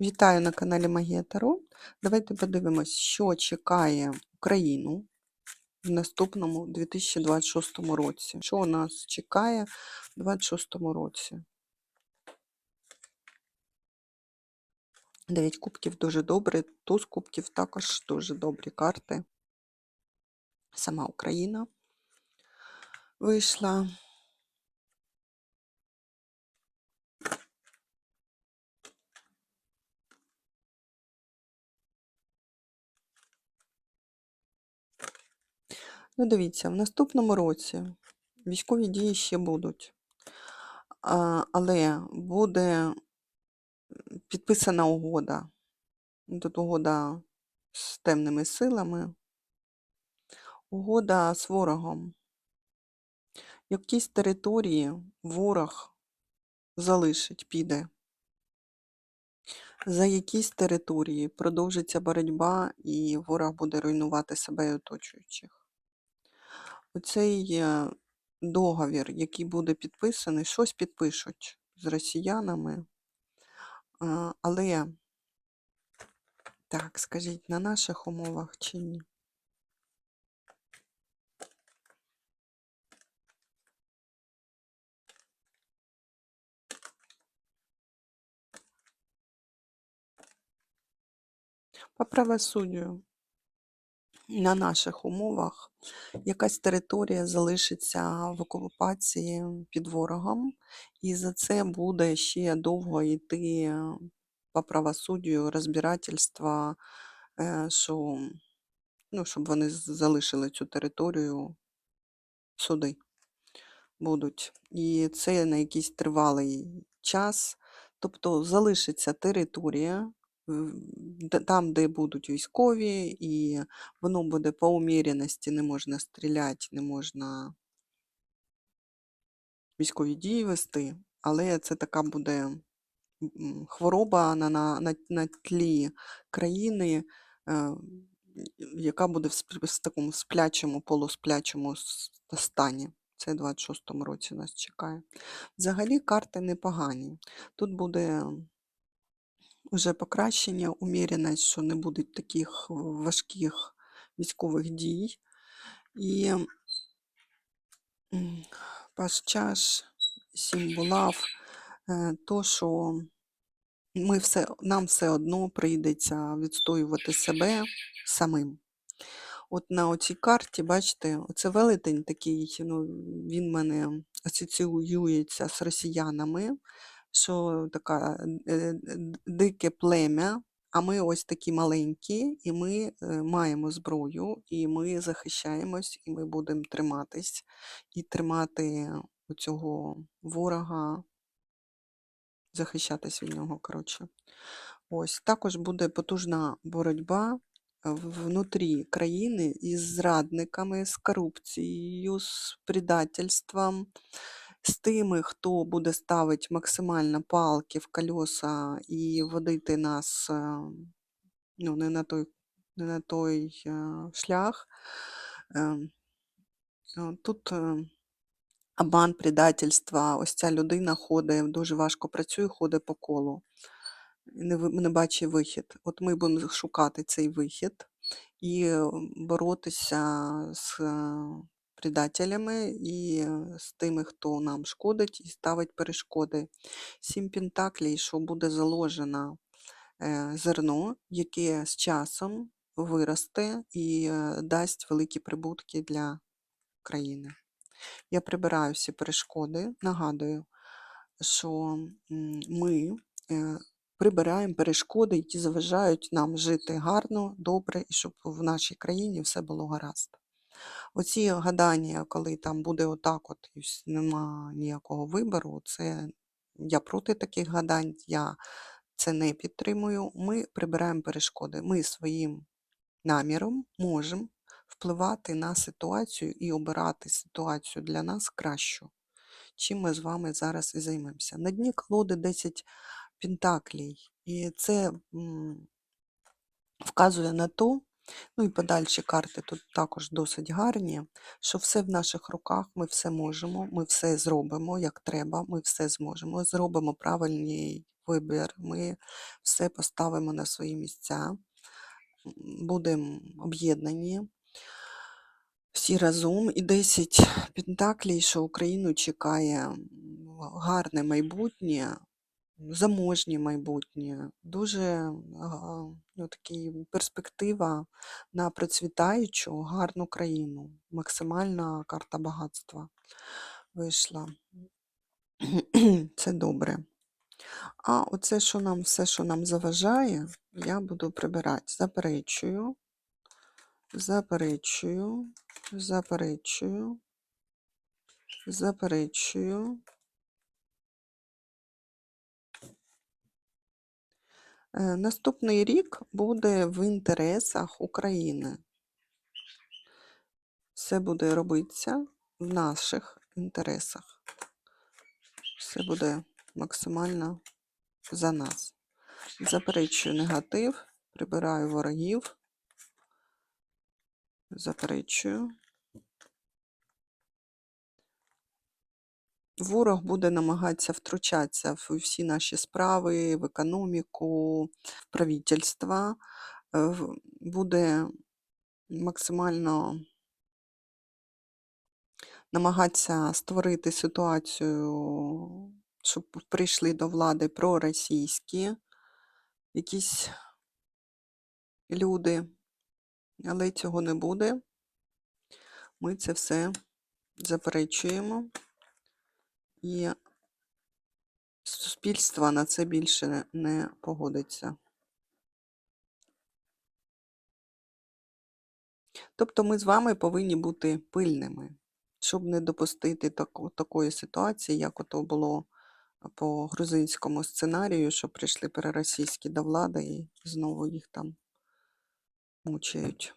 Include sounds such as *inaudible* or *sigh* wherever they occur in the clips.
Вітаю на каналі Магія Таро. Давайте подивимось, що чекає Україну в наступному 2026 році. Що у нас чекає в 2026 році? Дев'ять кубків дуже добре, туз кубків також дуже добрі карти. Сама Україна вийшла. Ну, дивіться, в наступному році військові дії ще будуть, але буде підписана угода. Ну, Тут угода з темними силами, угода з ворогом. Якісь території ворог залишить, піде. За якісь території продовжиться боротьба, і ворог буде руйнувати себе і оточуючих. Оцей е, договір, який буде підписаний, щось підпишуть з росіянами. Але, так, скажіть, на наших умовах чи ні? По правосуддю на наших умовах якась територія залишиться в окупації під ворогом, і за це буде ще довго йти по правосуддю розбирательства, е, що, ну, щоб вони залишили цю територію суди будуть. І це на якийсь тривалий час. Тобто залишиться територія, там, де будуть військові, і воно буде по уміряності, не можна стріляти, не можна військові дії вести, але це така буде хвороба на, на, на, на тлі країни, е, яка буде в, сп- в такому сплячому, полусплячому стані. Це в 26-му році нас чекає. Взагалі карти непогані. Тут буде вже покращення, уміреність, що не буде таких важких військових дій. І паш чаш, сім булав, е, то, що ми все, нам все одно прийдеться відстоювати себе самим. От на оцій карті, бачите, оце велетень такий, ну, він мене асоціюється з росіянами, що така е, дике плем'я, а ми ось такі маленькі, і ми маємо зброю, і ми захищаємось, і ми будемо триматись, і тримати цього ворога, захищатись від нього, коротше. Ось також буде потужна боротьба внутрі країни із зрадниками, з корупцією, з предательством, з тими, хто буде ставити максимально палки в колеса і водити нас ну, не на той, не на той е, шлях. Е, Тут е, обман, предательство, ось ця людина ходить, дуже важко працює, ходить по колу не, не бачить вихід. От ми будемо шукати цей вихід і боротися з предателями і з тими, хто нам шкодить і ставить перешкоди. Сім пентаклей, що буде заложено е, зерно, яке з часом виросте і е, дасть великі прибутки для країни. Я прибираю всі перешкоди, нагадую, що ми е, прибираємо перешкоди, які заважають нам жити гарно, добре, і щоб в нашій країні все було гаразд. Оці гадання, коли там буде отак, от і нема ніякого вибору, це я проти таких гадань, я це не підтримую. Ми прибираємо перешкоди. Ми своїм наміром можемо впливати на ситуацію і обирати ситуацію для нас кращу, чим ми з вами зараз і займемося. На дні колоди 10 пентаклей, і це вказує на то, ну і подальші карти тут також досить гарні, що все в наших руках, ми все можемо, ми все зробимо як треба, ми все зможемо. Зробимо правильний вибір. Ми все поставимо на свої місця, будемо об'єднані всі разом. І 10 пентаклей, що Україну чекає гарне майбутнє, заможнє майбутнє, дуже ну, такий перспектива на процвітаючу, гарну країну. Максимальна карта багатства вийшла. *clears throat* Це добре. А оце, що нам, все, що нам заважає, я буду прибирати. Заперечую, заперечую, заперечую, заперечую. Наступний рік буде в інтересах України. Все буде робитися в наших інтересах. Все буде максимально за нас. Заперечую негатив, прибираю ворогів. Заперечую. Ворог буде намагатися втручатися в всі наші справи, в економіку, в правительства. Е, Буде максимально намагатися створити ситуацію, щоб прийшли до влади проросійські якісь люди, але цього не буде. Ми це все заперечуємо. І суспільство на це більше не- погодиться. Тобто ми з вами повинні бути пильними, щоб не допустити таку, такої ситуації, як ото було по грузинському сценарію, що прийшли переросійські до влади і знову їх там мучають.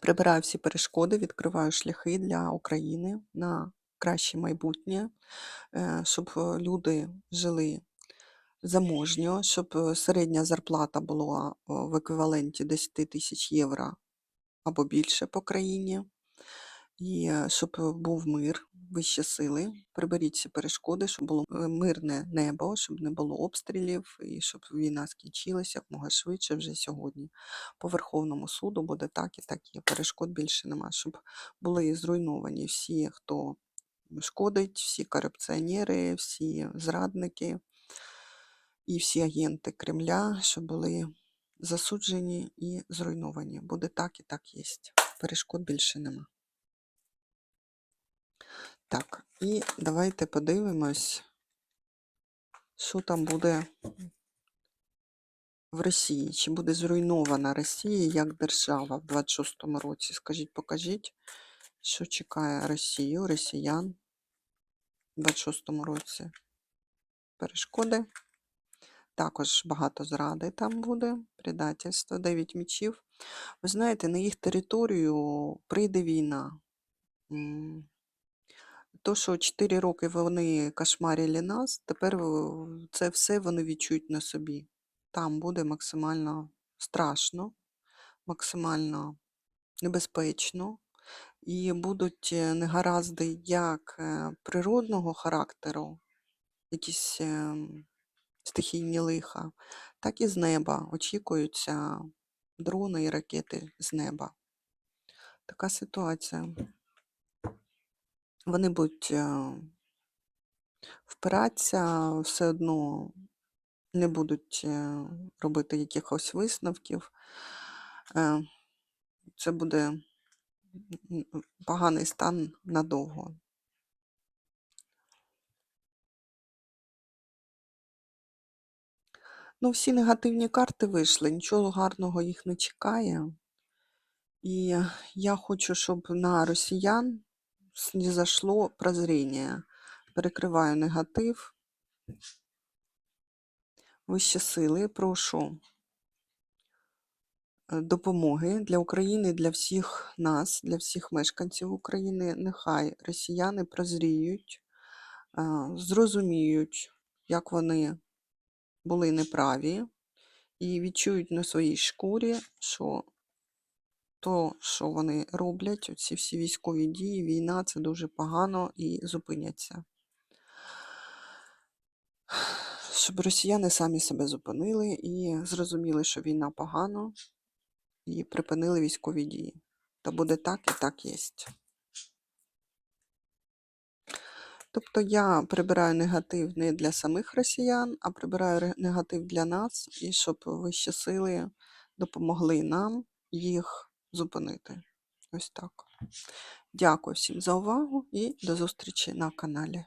Прибираю всі перешкоди, відкриваю шляхи для України на краще майбутнє, е, щоб е, люди жили заможньо, щоб е, середня зарплата була в еквіваленті 10 тисяч євро або більше по країні, і щоб був мир, вищі сили. Приберіть всі перешкоди, щоб було мирне небо, щоб не було обстрілів і щоб війна скінчилася якмога швидше вже сьогодні. По Верховному суду буде так і так є. Перешкод більше нема, щоб були зруйновані всі, хто шкодить, всі корупціонери, всі зрадники і всі агенти Кремля, що були засуджені і зруйновані. Буде так і так є. Перешкод більше нема. Так, і давайте подивимось, що там буде в Росії. Чи буде зруйнована Росія як держава в 26-му році? Скажіть, покажіть, що чекає Росію, росіян 26-му році. Перешкоди. Також багато зради там буде, предательство, 9 мічів. Ви знаєте, на їх територію прийде війна. То, що 4 роки вони кошмарили нас, тепер е, це все вони відчують на собі. Там буде максимально страшно, максимально небезпечно. І будуть е, негаразди як е, природного характеру, якісь ем, стихійні лиха, так і з неба опікуються дрони і ракети з неба. Така ситуація. Вони будуть е, впиратися, все одно не будуть робити якихось висновків. Це буде поганий стан надовго. Ну, всі негативні карти вийшли, нічого гарного їх не чекає. І я хочу, щоб на росіян снизошло прозріння. Перекриваю негатив. Вищі сили, прошу допомоги для України, для всіх нас, для всіх мешканців України. Нехай росіяни прозріють, е, зрозуміють, як вони були неправі, і відчують на своїй шкурі, що то, що вони роблять, ці всі військові дії, війна це дуже погано і зупиняться. щоб росіяни самі себе зупинили і зрозуміли, що війна погано, і припинили військові дії. Та буде так і так єсть. Тобто я прибираю негатив не для самих росіян, а прибираю негатив для нас, і щоб вищі сили допомогли нам їх зупинити. Ось так. Дякую всім за увагу і до зустрічі на каналі.